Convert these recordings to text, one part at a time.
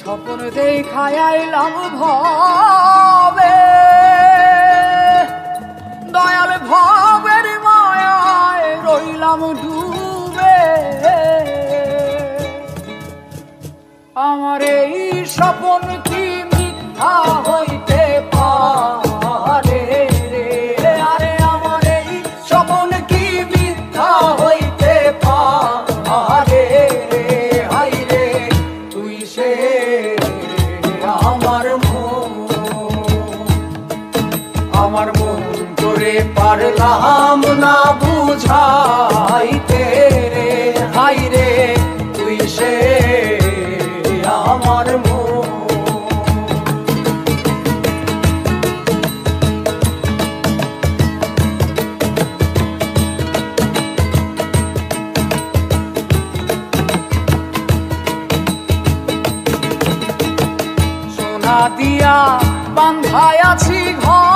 স্বপ্ন দেখায় আইলাম ভবে দয়াল ভবের মায়ায় রইলাম ডুবে। আমার এই স্বপন পারলাম না বুঝাইতে। রে হাই রে তুই সে আমার সোনা দিয়া বান্ধায় আছি ঘর।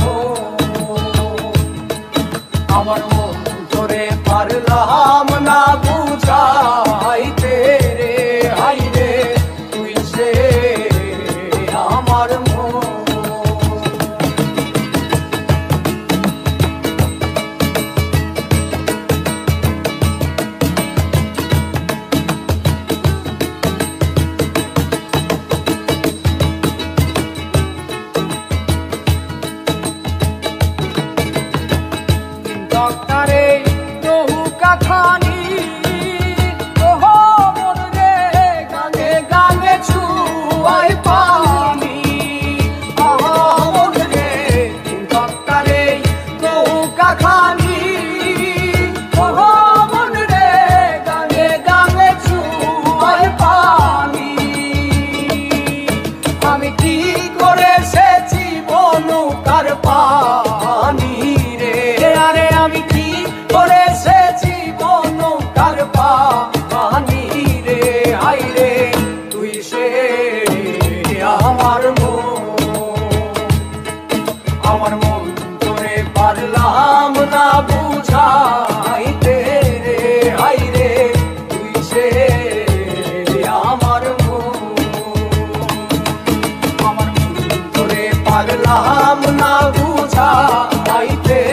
ধরে con পারলাম না বুঝাইতে